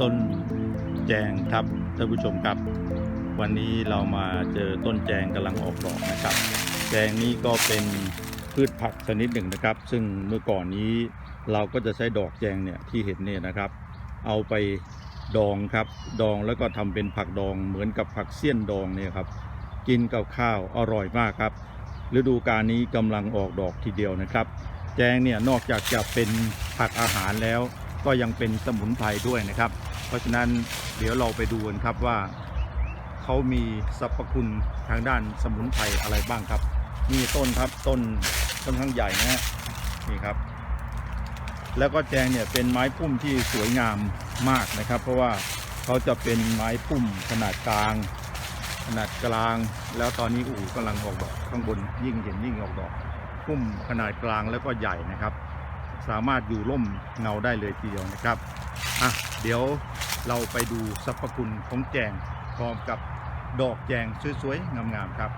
ต้นแจงครับท่านผู้ชมครับ วันนี้เรามาเจอต้นแจงกำลังออกดอกนะครับ แจงนี้ก็เป็นพืชผักชนิดหนึ่งนะครับ ซึ่งเมื่อก่อนนี้เราก็จะใช้ดอกแจงเนี่ยที่เห็นเนี่ยนะครับ เอาไปดองครับดองแล้วก็ทำเป็นผักดองเหมือนกับผักเสี้ยนดองเนี่ยครับกินกับข้าวอร่อยมากครับฤดูกาลนี้กำลังออกดอกทีเดียวนะครับ แจงเนี่ยนอกจากจะเป็นผักอาหารแล้ว ก็ยังเป็นสมุนไพรด้วยนะครับ เพราะฉะนั้นเดี๋ยวเราไปดูกันครับว่าเขามีสรรพคุณทางด้านสมุนไพรอะไรบ้างครับนี่ต้นครับต้นค่อนข้างใหญ่นะฮะนี่ครับ แล้วก็แจงเนี่ยเป็นไม้พุ่มที่สวยงามมากนะครับ เพราะว่าเขาจะเป็นไม้พุ่มขนาดกลาง ขนาดกลาง แล้วตอนนี้อู่กำลังออกดอกข้างบนยิ่งเห็นยิ่งออกดอกพุ่มขนาดกลางแล้วก็ใหญ่นะครับ สามารถอยู่ร่มเงาได้เลยทีเดียวนะครับอะเดี๋ยวเราไปดูสรรพคุณของแจงพร้อมกับดอกแจงสวยๆงามๆครับ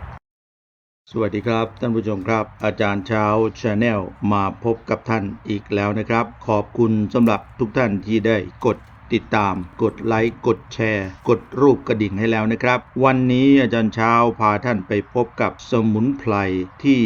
สวัสดีครับท่านผู้ชมครับ อาจารย์เช้าชาแนลมาพบกับท่านอีกแล้วนะครับ ขอบคุณสำหรับทุกท่านที่ได้กด ติดตาม กดไลค์กดแชร์ กดรูปกระดิ่งให้แล้วนะครับ วันนี้อาจารย์เช้าพาท่านไปพบกับสมุนไพรที่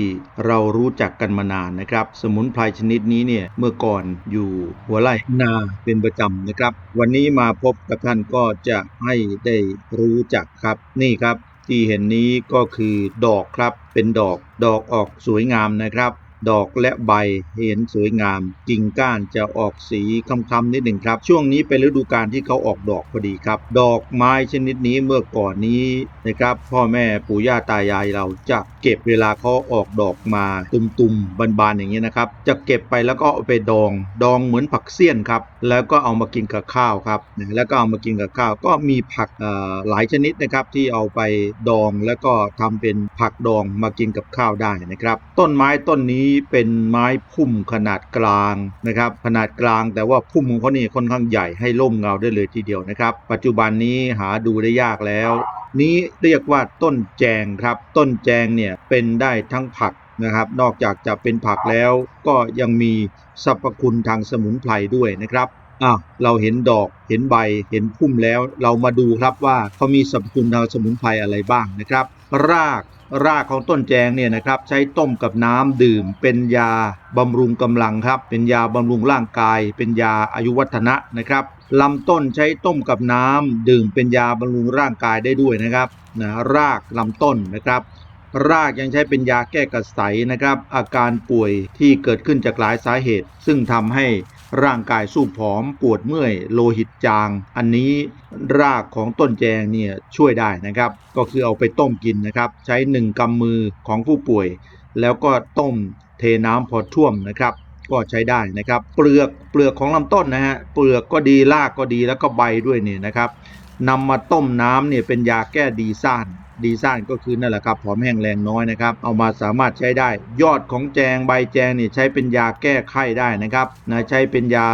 เรารู้จักกันมานานนะครับ สมุนไพรชนิดนี้เนี่ยเมื่อก่อนอยู่หัวไร่นาเป็นประจำนะครับ วันนี้มาพบกับท่านก็จะให้ได้รู้จักครับนี่ครับที่เห็นนี้ก็คือดอกครับเป็นดอกดอกออกสวยงามนะครับ ดอกและใบเห็นสวยงาม กิ่งก้านจะออกสีคล้ำๆนิดหนึ่งครับ ช่วงนี้เป็นฤดูกาลที่เขาออกดอกพอดีครับ ดอกไม้ชนิดนี้เมื่อก่อนนี้นะครับ พ่อแม่ปู่ย่าตายายเราจะเก็บเวลาเขาออกดอกมาตุ่มๆบานๆอย่างนี้ยนะครับ จะเก็บไปแล้วก็เอาไปดอง ดองเหมือนผักเสี้ยนครับ แล้วก็เอามากินกับข้าวครับ แล้วก็เอามากินกับข้าว ก็มีผักหลายชนิดนะครับที่เอาไปดองแล้วก็ทำเป็นผักดองมากินกับข้าวได้นะครับ ต้นไม้ต้นนี้เป็นไม้พุ่มขนาดกลางนะครับขนาดกลางแต่ว่าพุ่มของเขานี่ค่อนข้างใหญ่ให้ร่มเงาได้เลยทีเดียวนะครับ ปัจจุบันนี้หาดูได้ยากแล้ว นี้เรียกว่าต้นแจงครับ ต้นแจงเนี่ยเป็นได้ทั้งผักนะครับ นอกจากจะเป็นผักแล้วก็ยังมีสรรพคุณทางสมุนไพรด้วยนะครับอ้าวเราเห็นดอกเห็นใบเห็นพุ่มแล้ว เรามาดูครับว่าเขามีสรรพคุณทางสมุนไพรอะไรบ้างนะครับ ราก รากของต้นแจงเนี่ยนะครับใช้ต้มกับน้ำดื่ม เป็นยาบำรุงกำลังครับ เป็นยาบำรุงร่างกาย เป็นยาอายุวัฒนะนะครับลำต้นใช้ต้มกับน้ำดื่มเป็นยาบำรุงร่างกายได้ด้วยนะครับนะรากลำต้นนะครับ รากยังใช้เป็นยาแก้กระสายนะครับ อาการป่วยที่เกิดขึ้นจากหลายสาเหตุ ซึ่งทำให้ ร่างกายสู้ผอมปวดเมื่อยโลหิตจาง อันนี้รากของต้นแจงเนี่ยช่วยได้นะครับ ก็คือเอาไปต้มกินนะครับ ใช้ 1กำมือของผู้ป่วย แล้วก็ต้มเทน้ำพอท่วมนะครับ ก็ใช้ได้นะครับ เปลือกเปลือกของลำต้นนะฮะเปลือกก็ดีรากก็ดีแล้วก็ใบด้วยเนี่ยนะครับนำมาต้มน้ำเนี่ยเป็นยาแก้ดีซ่าน ดีซ่านก็คือนั่นแหละครับหอมแห้งแรงน้อยนะครับ เอามาสามารถใช้ได้ ยอดของแจงใบแจงนี่ใช้เป็นยาแก้ไข้ได้นะครับนะใช้เป็นยา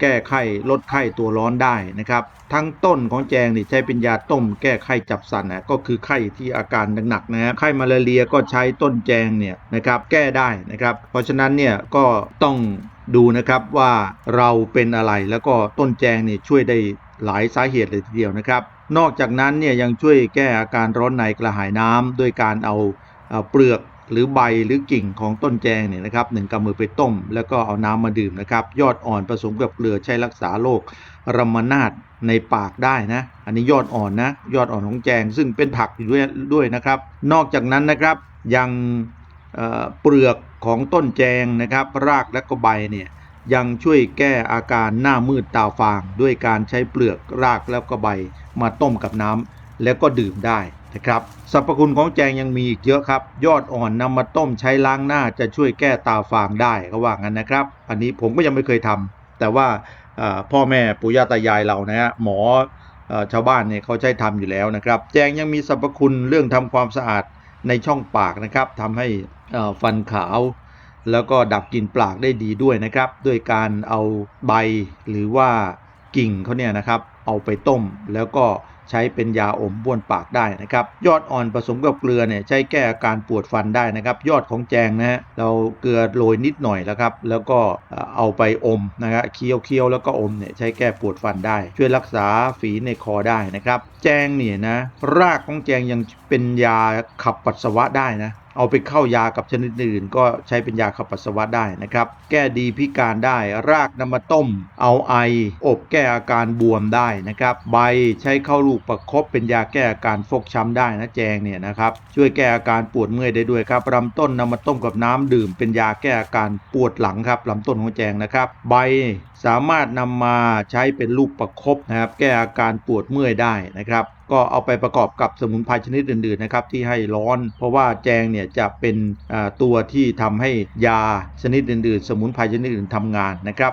แก้ไข้ลดไข้ตัวร้อนได้นะครับ ทั้งต้นของแจงนี่ใช้เป็นยาต้ม แก้ไข้จับสันนะก็คือไข้ที่อาการหนักๆนะฮะไข้มาลาเรียก็ใช้ต้นแจงเนี่ยนะครับแก้ได้นะครับ เพราะฉะนั้นเนี่ยก็ต้องดูนะครับว่าเราเป็นอะไรแล้วก็ต้นแจงเนี่ยช่วยได้หลายสาเหตุเลยทีเดียวนะครับ นอกจากนั้นเนี่ยยังช่วยแก้อาการร้อนในกระหายน้ำด้วยการเอาเปลือกหรือใบหรือกิ่งของต้นแจงเนี่ยนะครับหนึ่งกำมือไปต้ม แล้วก็เอาน้ำมาดื่มนะครับ ยอดอ่อนผสมกับเกลือใช้รักษาโรครมนาดในปากได้นะ อันนี้ยอดอ่อนนะ ยอดอ่อนของแจงซึ่งเป็นผักอยู่ด้วยด้วยนะครับ นอกจากนั้นนะครับยังเอ่อเปลือกของต้นแจงนะครับ รากและก็ใบเนี่ยยังช่วยแก้อาการหน้ามืดตาฟาง ด้วยการใช้เปลือกรากแล้วก็ใบ มาต้มกับน้ำแล้วก็ดื่มได้นะครับสรรพคุณของแจงยังมีอีกเยอะครับ ยอดอ่อนนำมาต้มใช้ล้างหน้าจะช่วยแก้ตาฟางได้เขาว่างั้นนะครับ อันนี้ผมก็ยังไม่เคยทำแต่ว่าพ่อแม่ปู่ย่าตายายเรานะฮะหมออชาวบ้านเนี่ยเขาใช้ทำอยู่แล้วนะครับ แจงยังมีสรรพคุณเรื่องทำความสะอาดในช่องปากนะครับทำให้ฟันขาวแล้วก็ดับกลิ่นปากได้ดีด้วยนะครับ ด้วยการเอาใบหรือว่ากิ่งเขาเนี่ยนะครับ เอาไปต้ม แล้วก็ใช้เป็นยาอมบ้วนปากได้นะครับ ยอดอ่อนผสมกับเกลือเนี่ยใช้แก้อาการปวดฟันได้นะครับ ยอดของแจงนะฮะเราเกลือโรยนิดหน่อยแล้วครับ แล้วก็เอาไปอมนะครับเคี้ยวเคี้ยวๆแล้วก็อมเนี่ยใช้แก้ปวดฟันได้ ช่วยรักษาฝีในคอได้นะครับ แจงเนี่ยนะรากของแจงยังเป็นยาขับปัสสาวะได้นะ เอาไปเข้ายากับชนิดอื่น ก็ใช้เป็นยาขับปัสสาวะได้นะครับ แก้ดีพิการได้รากนำมาต้ม เอาไอ อบแก้อาการบวมได้นะครับ ใบใช้เข้าลูกประคบเป็นยาแก้อาการฟกช้ำได้นะแจงเนี่ยนะครับ ช่วยแก้อาการปวดเมื่อยได้ด้วยครับลำต้นนำมาต้มกับน้ำดื่ม เป็นยาแก้อาการปวดหลังครับลำต้นของแจงนะครับ ใบสามารถนำมาใช้เป็นลูกประคบนะครับ แก้อาการปวดเมื่อยได้นะครับ ก็เอาไปประกอบกับสมุนไพรชนิดอื่นๆนะครับที่ให้ร้อน เพราะว่าแจงเนี่ยจะเป็นตัวที่ทำให้ยาชนิดอื่นๆ สมุนไพรชนิดอื่นทำงานนะครับ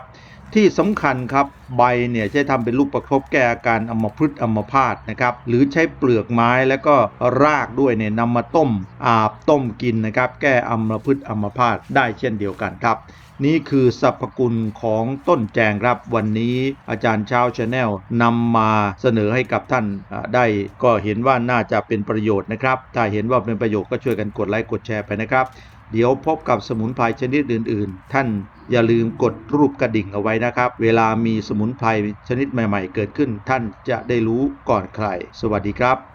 ที่สำคัญครับใบเนี่ยใช้ทำเป็นลูกประคบแก้อาการอัมพฤกษ์อัมพาตนะครับหรือใช้เปลือกไม้แล้วก็รากด้วยเนี่ยนำมาต้มอาบต้มกินนะครับแก้อัมพฤกษ์อัมพาตได้เช่นเดียวกันครับ นี่คือสรรพคุณของต้นแจงครับวันนี้อาจารย์เช้าชาแนลนำมาเสนอให้กับท่านได้ก็เห็นว่าน่าจะเป็นประโยชน์นะครับ ถ้าเห็นว่าเป็นประโยชน์ก็ช่วยกันกดไลค์กดแชร์ไปนะครับ เดี๋ยวพบกับสมุนไพรชนิดอื่น ๆ ท่านอย่าลืมกดรูปกระดิ่งเอาไว้นะครับ เวลามีสมุนไพรชนิดใหม่ ๆ เกิดขึ้น ท่านจะได้รู้ก่อนใคร สวัสดีครับ